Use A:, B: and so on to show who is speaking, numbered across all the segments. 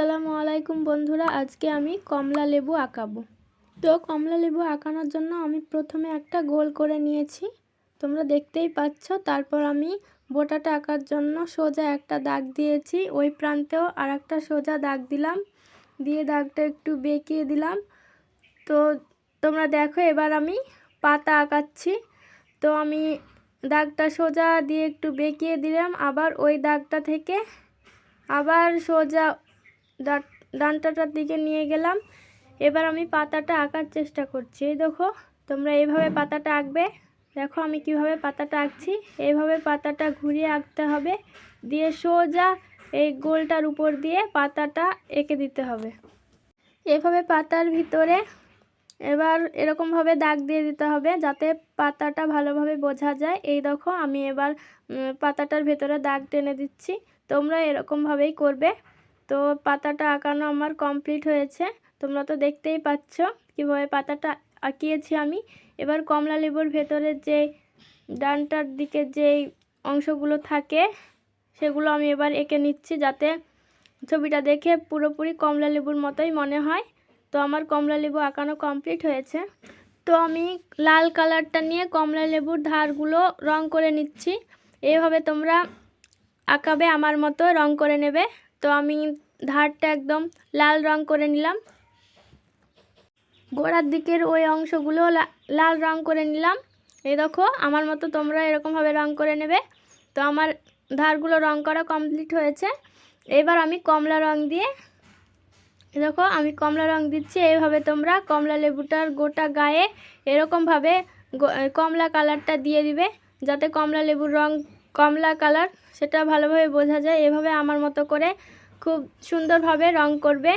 A: আসসালামু আলাইকুম বন্ধুরা, আজকে আমি কমলা লেবু আঁকাবো। তো কমলা লেবু আঁকানোর জন্য আমি প্রথমে একটা গোল করে নিয়েছি। তোমরা দেখতেই পাচ্ছ, তারপর আমি বোটাটা আঁকার জন্য সোজা একটা দাগ দিয়েছি। ওই প্রান্তেও আর একটা সোজা দাগ দিলাম, দিয়ে দাগটা একটু বেঁকিয়ে দিলাম। তো তোমরা দেখো, এবার আমি পাতা আঁকাচ্ছি। তো আমি দাগটা সোজা দিয়ে একটু বেঁকিয়ে দিলাম, আবার ওই দাগটা থেকে আবার সোজা ডানটাটার দিকে নিয়ে গেলাম। এবার আমি পাতাটা আঁকার চেষ্টা করছি। এই দেখো, তোমরা এইভাবে পাতাটা আঁকবে। দেখো আমি কীভাবে পাতাটা আঁকছি। এইভাবে পাতাটা ঘুরিয়ে আঁকতে হবে। দিয়ে সোজা এই গোলটার উপর দিয়ে পাতাটা এঁকে দিতে হবে। এভাবে পাতার ভিতরে এবার এরকমভাবে দাগ দিয়ে দিতে হবে যাতে পাতাটা ভালোভাবে বোঝা যায়। এই দেখো, আমি এবার পাতাটার ভেতরে দাগ টেনে দিচ্ছি। তোমরা এরকমভাবেই করবে। তো পাতাটা আঁকানো আমার কমপ্লিট হয়েছে। তোমরা তো দেখতেই পাচ্ছ কীভাবে পাতাটা আঁকিয়েছি আমি। এবার কমলা লেবুর ভেতরে যে ডানটার দিকে যেই অংশগুলো থাকে, সেগুলো আমি এবার এঁকে নিচ্ছি যাতে ছবিটা দেখে পুরোপুরি কমলা লেবুর মতোই মনে হয়। তো আমার কমলা লেবু আঁকানো কমপ্লিট হয়েছে। তো আমি লাল কালারটা নিয়ে কমলা লেবুর ধারগুলো রং করে নিচ্ছি। এভাবে তোমরা আঁকাবে, আমার মতো রং করে নেবে। তো আমি ধারটা একদম লাল রং করে নিলাম। গোড়ার দিকের ওই অংশগুলো লাল রং করে নিলাম। এই দেখো, আমার মতো তোমরা এরকমভাবে রং করে নেবে। তো আমার ধারগুলো রং করা কমপ্লিট হয়েছে। এবার আমি কমলা রং দিয়ে দেখো, আমি কমলা রং দিচ্ছি। এইভাবে তোমরা কমলা লেবুটার গোটা গায়ে এরকমভাবে কমলা কালারটা দিয়ে দিবে, যাতে কমলা লেবুর রং কমলা কালার, সেটা ভালোভাবে বোঝা যায়। এভাবে আমার মতো করে খুব সুন্দরভাবে রং করবে,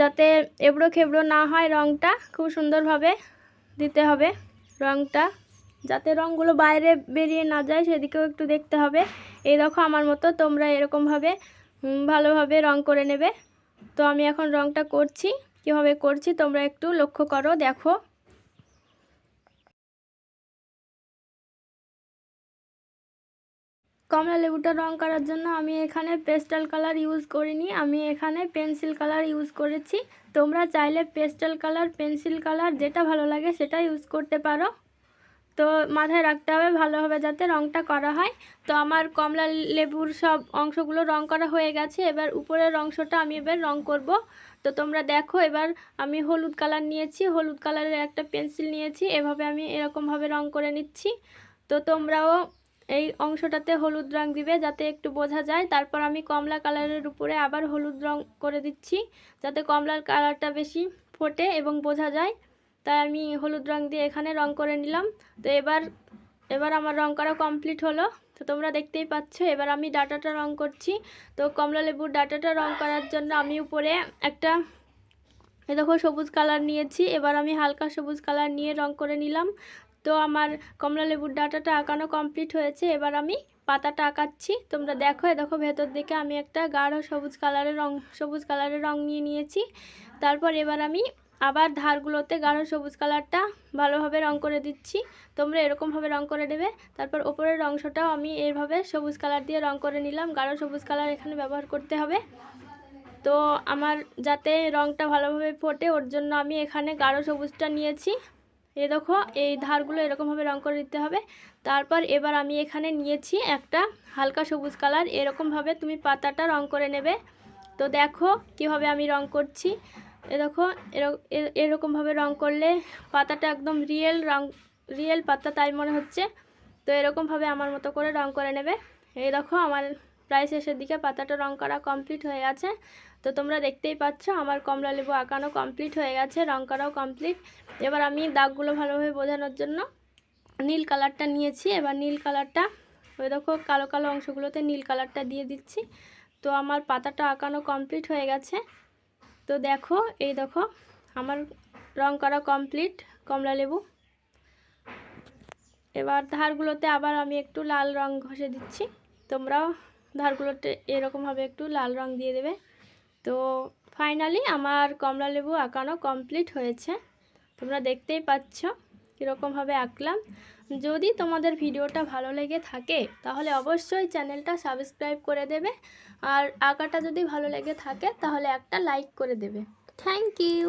A: যাতে এবড়ো খেবড়ো না হয় রংটা। খুব সুন্দরভাবে দিতে হবে রংটা, যাতে রঙগুলো বাইরে বেরিয়ে না যায়, সেদিকেও একটু দেখতে হবে। এই দেখো আমার মতো, তোমরা এরকমভাবে ভালোভাবে রং করে নেবে। তো আমি এখন রংটা করছি। কীভাবে করছি, তোমরা একটু লক্ষ্য করো, দেখো। কমলা লেবুটা রং করার জন্য আমি এখানে পেস্টাল কালার ইউজ করিনি, আমি এখানে পেন্সিল কালার ইউজ করেছি। তোমরা চাইলে পেস্টাল কালার, পেন্সিল কালার, যেটা ভালো লাগে সেটা ইউজ করতে পারো। তো মাথায় রাখতে হবে ভালোভাবে যাতে রংটা করা হয়। তো আমার কমলা লেবুর সব অংশগুলো রং করা হয়ে গেছে, এবার উপরের অংশটা আমি এবার রং করব। তো তোমরা দেখো, এবার আমি হলুদ কালার নিয়েছি, হলুদ কালারের একটা পেন্সিল নিয়েছি, এভাবে আমি এরকমভাবে রং করে নিচ্ছি। তো তোমরাও এই অংশটাতে হলুদ রং দিবে যাতে একটু বোঝা যায়। তারপর আমি কমলা কালারের উপরে আবার হলুদ রং করে দিচ্ছি যাতে কমলার কালারটা বেশি ফোটে এবং বোঝা যায়। তাই আমি হলুদ রং দিয়ে এখানে রং করে নিলাম। তো এবার এবার আমার রং করা কমপ্লিট হলো। তো তোমরা দেখতেই পাচ্ছ, এবার আমি ডাটাটা রং করছি। তো কমলা লেবুর ডাটাটা রং করার জন্য আমি উপরে একটা, এ দেখো সবুজ কালার নিয়েছি। এবার আমি হালকা সবুজ কালার নিয়ে রং করে নিলাম। তো আমার কমলা লেবুর ডাটাটা আঁকানো কমপ্লিট হয়েছে। এবার আমি পাতাটা আঁকাচ্ছি। তোমরা দেখো দেখো ভেতর দিকে আমি একটা গাঢ় সবুজ কালারের রং, সবুজ কালারের রং নিয়ে নিয়েছি। তারপর এবার আমি আবার ধারগুলোতে গাঢ় সবুজ কালারটা ভালোভাবে রং করে দিচ্ছি। তোমরা এরকমভাবে রং করে দেবে তারপর ওপরের অংশটাও আমি এইভাবে সবুজ কালার দিয়ে রং করে নিলাম। গাঢ় সবুজ কালার এখানে ব্যবহার করতে হবে। তো আমার যাতে রংটা ভালোভাবে ফোটে, ওর জন্য আমি এখানে গাঢ় সবুজটা নিয়েছি। এ দেখো, এই ধারগুলো এরকমভাবে রং করে দিতে হবে। তারপর এবার আমি এখানে নিয়েছি একটা হালকা সবুজ কালার। এরকমভাবে তুমি পাতাটা রং করে নেবে। তো দেখো কীভাবে আমি রং করছি। এ দেখো এরকমভাবে রং করলে পাতাটা একদম রিয়েল রং, রিয়েল পাতা, তাই মনে হচ্ছে। তো এরকমভাবে আমার মতো করে রং করে নেবে। এই দেখো, আমার প্রায় শেষের দিকে পাতাটা রং করা কমপ্লিট হয়ে গেছে। তো তোমরা দেখতেই পাচ্ছ, আমার কমলা লেবু আঁকানো কমপ্লিট হয়ে গেছে, রং করাও কমপ্লিট এবার আমি দাগগুলো ভালোভাবে বোঝানোর জন্য নীল কালারটা নিয়েছি। এবার নীল কালারটা ওই দেখো কালো কালো অংশগুলোতে নীল কালারটা দিয়ে দিচ্ছি। তো আমার পাতাটা আঁকানো কমপ্লিট হয়ে গেছে। তো দেখো, এই দেখো, আমার রং করা কমপ্লিট কমলা লেবু। এবার ধারগুলোতে আবার আমি একটু লাল রং ঘষে দিচ্ছি। তোমরাও ধারগুলোতে এরকমভাবে একটু লাল রং দিয়ে দেবে। তো ফাইনালি আমার কমলা লেবু আঁকানো কমপ্লিট হয়েছে। তোমরা দেখতেই পাচ্ছ কীরকমভাবে আঁকলাম। যদি তোমাদের ভিডিওটা ভালো লেগে থাকে তাহলে অবশ্যই চ্যানেলটা সাবস্ক্রাইব করে দেবে। আর আঁকাটা যদি ভালো লেগে থাকে তাহলে একটা লাইক করে দেবে। Thank you